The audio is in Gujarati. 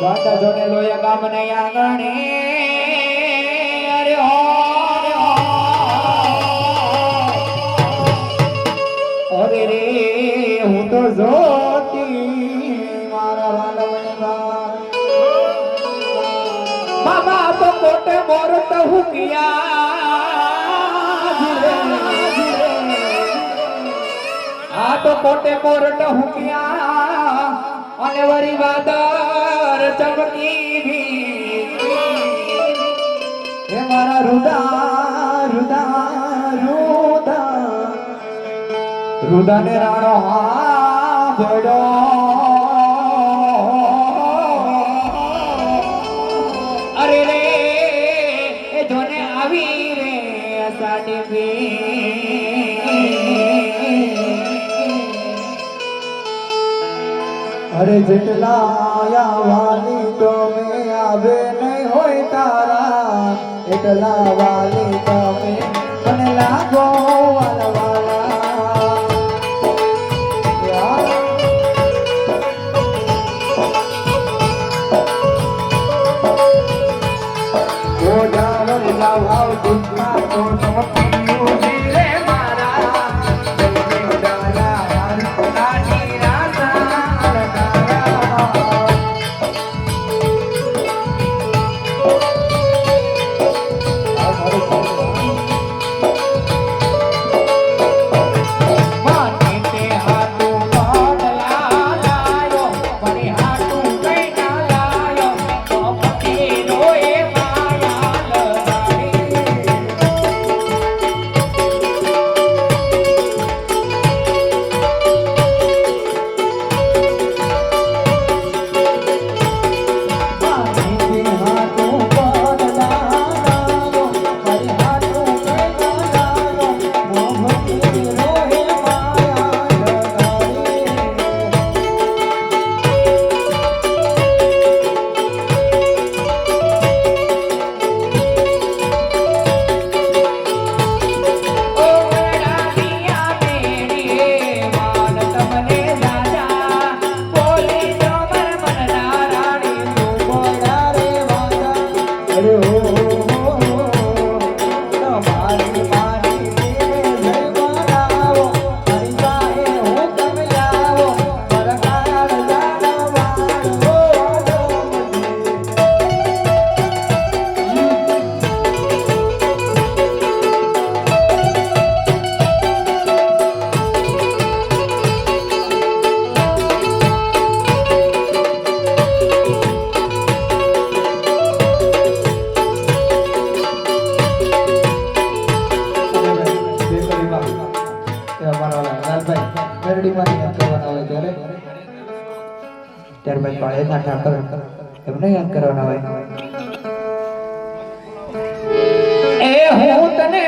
ગાતા જોડે લોયા ગામ ને આંગણે. અરે હો રે, હું તો જોતી મારા વાલવને મામા તો કોટે મોર તો આ તો કોટે મોર તો હુકિયા. અને વરી વાદર ચમકી ભી હે મારા રુદા રુદા રુદા. રુદાને રાણો હા ભડો અરે રે, એ જોને આવી રે સાડી અરે જેટલા આયા વાલી તો મેં આવે નહીં હોય તારા. એટલા વાલી તમે મને લાગો વાલા વાદા ત્યારબાદ પાળેના ઠાકર એમને યાદ કરવાના હોય. એ હું તને